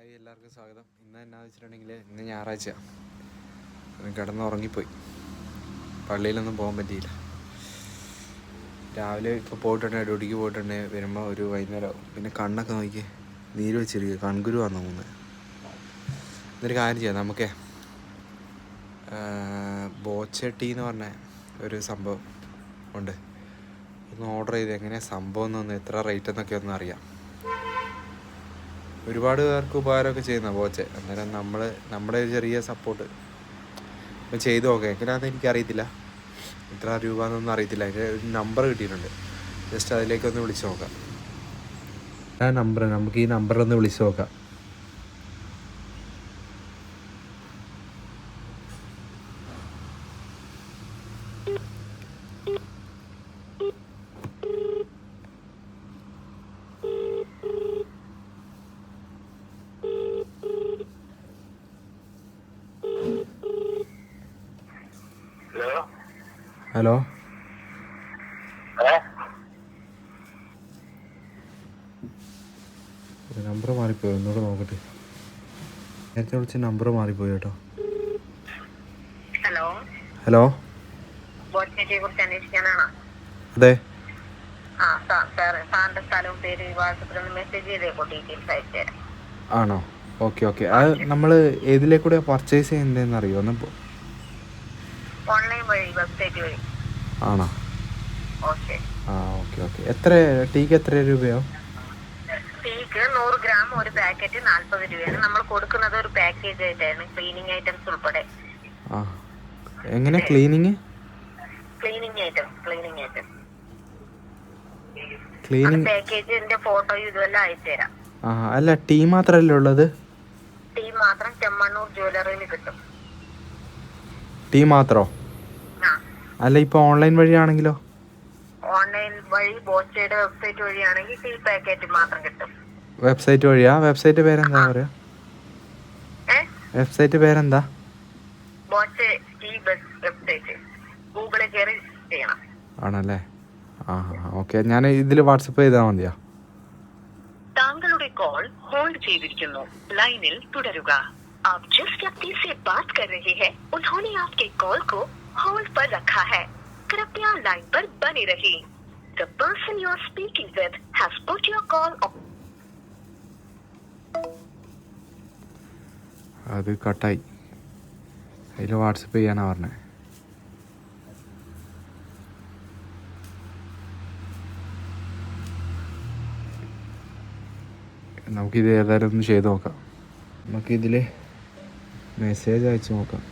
Hi എല്ലാവർക്കും സ്വാഗതം. ഇന്ന് എന്നാ വെച്ചിട്ടുണ്ടെങ്കിൽ ഇന്ന് ഞായറാഴ്ച. കിടന്ന് ഉറങ്ങിപ്പോയി പള്ളിയിലൊന്നും പോകാൻ പറ്റിയില്ല. രാവിലെ ഇപ്പോൾ പോയിട്ടുണ്ടെങ്കിൽ ഡ്യൂട്ടിക്ക് പോയിട്ടുണ്ടെങ്കിൽ വരുമ്പോൾ ഒരു വൈകുന്നേരം ആവും. പിന്നെ കണ്ണൊക്കെ നോക്കി നീര് വെച്ചിരിക്കുക കൺകുരു വന്നു മൂന്ന് എന്നൊരു കാര്യം ചെയ്യാം. നമുക്കേ ബോച്ചട്ടി എന്ന് പറഞ്ഞ ഒരു സംഭവം ഉണ്ട്. ഒന്ന് ഓർഡർ ചെയ്ത്. എങ്ങനെയാണ് സംഭവം എന്നൊന്ന് എത്ര റേറ്റ് എന്നൊക്കെ ഒന്ന് അറിയാം. ഒരുപാട് പേർക്ക് ഉപകാരമൊക്കെ ചെയ്യുന്ന ബോച്ചെ. അന്നേരം നമ്മൾ നമ്മുടെ ഒരു ചെറിയ സപ്പോർട്ട് ചെയ്തു നോക്കാം. എങ്ങനെയാണെന്ന് എനിക്കറിയത്തില്ല. എത്ര രൂപ എന്നൊന്നും അറിയത്തില്ല. അതിന്റെ ഒരു നമ്പർ കിട്ടിയിട്ടുണ്ട്. ജസ്റ്റ് അതിലേക്കൊന്ന് വിളിച്ച് നോക്കാം. ആ നമ്പർ നമുക്ക് ഈ നമ്പറിലൊന്ന് വിളിച്ച് നോക്കാം ഹലോ ഹലോ നമ്പർ മാറിപ്പോയി? ഒന്നുകൂടെ നോക്കട്ടെ. നേരത്തെ വിളിച്ച നമ്പർ മാറിപ്പോയി കേട്ടോ? ഹലോ? ഹലോ? അതെ. ആണോ? Okay okay. അത് നമ്മൾ ഏതിലേക്കൂടെ പർച്ചേസ് ചെയ്യുന്നതെന്ന് അറിയോ ഒന്ന് പോ- ഓൺലൈൻ വഴി വെബ്സൈറ്റ് വഴി ആണോ? ആ ഓക്കെ ഓക്കെ. എത്ര ടീക്ക് എത്ര രൂപയോ? ടീക്ക് നൂറ് ഗ്രാം ഒരു പാക്കറ്റ് നാൽപ്പത് രൂപയാണ്. നമ്മൾ കൊടുക്കുന്നത് ഒരു പാക്കേജ് ആയിട്ടാണ് ക്ലീനിങ് ഐറ്റംസ് ഉൾപ്പെടെ. ആ. എങ്ങനെ? Cleaning cleaning items cleaning items cleaning പാക്കേജിന്റെ ഫോട്ടോയും ഇതുമെല്ലാം അയച്ചുതരാം. ആ അല്ല ടീ മാത്രമല്ലേ ഉള്ളത്? ടീ മാത്രം ചെമ്മണ്ണൂർ ജ്വല്ലറിയിൽ കിട്ടും. ടീ മാത്രമോ ആ അല്ല ഇപ്പൊ ഓൺലൈൻ വഴിയാണെങ്കിലോ? ഓൺലൈൻ വഴി വെബ്സൈറ്റ് വഴിയാണെങ്കിൽ ടീ പാക്കറ്റ് മാത്രം കിട്ടും. വെബ്സൈറ്റ് വഴിയാ? വെബ്സൈറ്റ് പേരെന്താ പറയാ? വെബ്സൈറ്റ് പേരെന്താ? വെബ്സൈറ്റ് ഗൂഗിളിൽ കയറി ചെയ്യണം. ആണല്ലേ? ആ ഓക്കെ ഞാൻ ഇതിൽ വാട്സപ്പ് ചെയ്താൽ മതിയാ? താങ്കളുടെ കോൾ ഹോൾഡ് ചെയ്തിരിക്കുന്നു. ലൈനിൽ തുടരുക. आप जिस व्यक्ति से बात कर रहे हैं उन्होंने आपके कॉल को होल्ड पर रखा है कृपया लाइन पर बने रहिए the person you are speaking with has put your call അത് കട്ടായി അതിൽ വാട്സപ്പ് ചെയ്യാനാണ് പറഞ്ഞത് നമുക്കിത് ഏതായാലും ഒന്ന് ചെയ്ത് നോക്കാം നമുക്കിതിൽ മെസ്സേജ് അയച്ചു നോക്കാം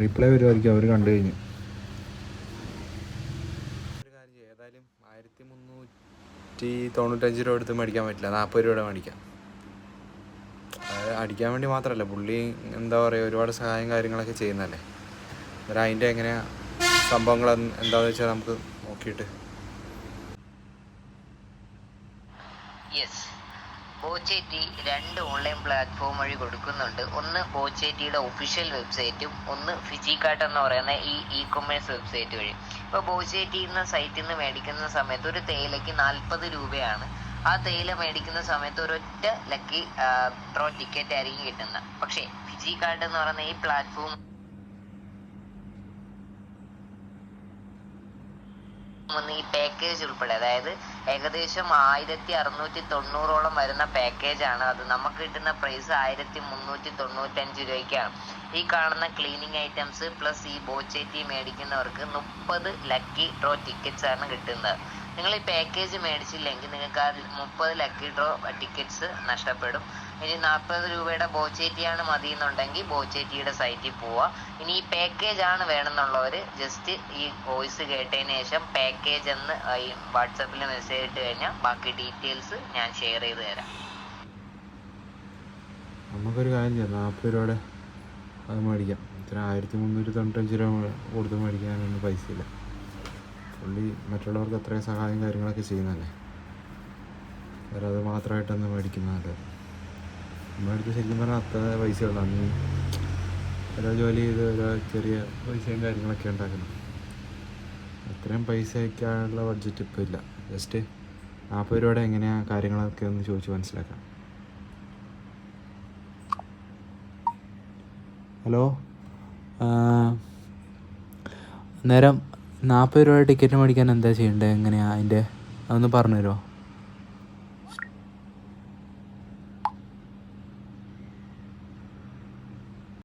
റീപ്ലൈ വരുമായിരിക്കും അവർ കണ്ടു കഴിഞ്ഞു. ഒരു കാര്യം ചെയ്യാം ഏതായാലും ആയിരത്തി മുന്നൂറ്റി തൊണ്ണൂറ്റഞ്ച് രൂപ എടുത്ത് മേടിക്കാൻ പറ്റില്ല. നാൽപ്പത് രൂപയുടെ മേടിക്കാം. അടിക്കാൻ വേണ്ടി മാത്രമല്ല പുള്ളി എന്താ പറയുക ഒരുപാട് സഹായം കാര്യങ്ങളൊക്കെ ചെയ്യുന്നതല്ലേ. അന്നേരം അതിന്റെ എങ്ങനെയാ സംഭവങ്ങൾ എന്ത് എന്താണെന്ന് വെച്ചാൽ നമുക്ക് നോക്കിയിട്ട്. യെസ് ബോച്ചേറ്റി രണ്ട് ഓൺലൈൻ പ്ലാറ്റ്ഫോം വഴി കൊടുക്കുന്നുണ്ട്. ഒന്ന് ബോച്ചേറ്റിയുടെ ഒഫീഷ്യൽ വെബ്സൈറ്റും ഒന്ന് ഫിജിക്കാട്ട് എന്ന് പറയുന്ന ഈ ഇ കൊമേഴ്സ് വെബ്സൈറ്റ് വഴി ഇപ്പോൾ ബോച്ചേറ്റി എന്ന സൈറ്റിൽ നിന്ന് മേടിക്കുന്ന സമയത്ത് ഒരു തേയിലയ്ക്ക് നാൽപ്പത് രൂപയാണ്. ആ തേയില മേടിക്കുന്ന സമയത്ത് ഒരൊറ്റ ലക്കി പ്രോ ടിക്കറ്റ് ആയിരിക്കും കിട്ടുന്നത്. പക്ഷേ ഫിജി കാർഡ് എന്ന് പറയുന്ന ഈ പ്ലാറ്റ്ഫോം ഒന്ന് ഈ പാക്കേജ് ഉൾപ്പെടെ. അതായത് ഏകദേശം ആയിരത്തി അറുന്നൂറ്റി തൊണ്ണൂറോളം വരുന്ന പാക്കേജ് ആണ് അത്. നമുക്ക് കിട്ടുന്ന പ്രൈസ് ആയിരത്തി മുന്നൂറ്റി തൊണ്ണൂറ്റഞ്ച് രൂപയ്ക്കാണ്. ഈ കാണുന്ന ക്ലീനിങ് ഐറ്റംസ് പ്ലസ് ഈ ബോച്ചേറ്റി മേടിക്കുന്നവർക്ക് മുപ്പത് ലക്കി ഡ്രോ ടിക്കറ്റ്സ് ആണ് കിട്ടുന്നത്. നിങ്ങൾ ഈ പാക്കേജ് മേടിച്ചില്ലെങ്കിൽ നിങ്ങൾക്ക് ആ മുപ്പത് ലക്കി ഡ്രോ ടിക്കറ്റ്സ് നഷ്ടപ്പെടും. ഇനി നാൽപ്പത് രൂപയുടെ ബോച്ചേറ്റിയാണ് മതി എന്നുണ്ടെങ്കിൽ ബോച്ചേറ്റിയുടെ സൈറ്റിൽ പോവുക ഇനി ഈ പാക്കേജ് ആണ് വേണമെന്നുള്ളവർ ജസ്റ്റ് ഈ വോയിസ് കേട്ടതിന് ശേഷം പാക്കേജ് എന്ന് ഈ വാട്സപ്പിൽ മെസ്സേജ് ഇട്ട് കഴിഞ്ഞാൽ ബാക്കി ഡീറ്റെയിൽസ് ഞാൻ ഷെയർ ചെയ്ത് തരാം. നമുക്കൊരു കാര്യം ചെയ്യാം. നാൽപ്പത് രൂപയുടെ അത് മേടിക്കാം. ഇത്ര ആയിരത്തി മുന്നൂറ്റി തൊണ്ണൂറ്റഞ്ച് രൂപ കൊടുത്ത് മേടിക്കാനൊന്നും പൈസ ഇല്ല? പുള്ളി മറ്റുള്ളവർക്ക് അത്രയും സഹായം കാര്യങ്ങളൊക്കെ ചെയ്യുന്നതല്ലേ? വേറെ അത് മാത്രമായിട്ടൊന്ന് മേടിക്കുന്നതല്ലേ നമ്മുടെ അടുത്ത് ശരിക്കും പറഞ്ഞാൽ അത്ര പൈസ ഉള്ളൂ അന്ന് ഓരോ ജോലി ചെയ്ത് ഓരോ ചെറിയ പൈസയും കാര്യങ്ങളൊക്കെ ഉണ്ടാക്കണം. അത്രയും പൈസ വയ്ക്കാനുള്ള ബഡ്ജറ്റ് ഇപ്പോൾ ഇല്ല. ജസ്റ്റ് നാൽപ്പത് രൂപയുടെ എങ്ങനെയാണ് കാര്യങ്ങളൊക്കെ ഒന്ന് ചോദിച്ച് മനസ്സിലാക്കാം. ഹലോ അന്നേരം നാൽപ്പത് രൂപ ടിക്കറ്റ് മേടിക്കാൻ എന്താ ചെയ്യേണ്ടത് എങ്ങനെയാണ് അതിന്റെ അതൊന്ന് പറഞ്ഞു തരുമോ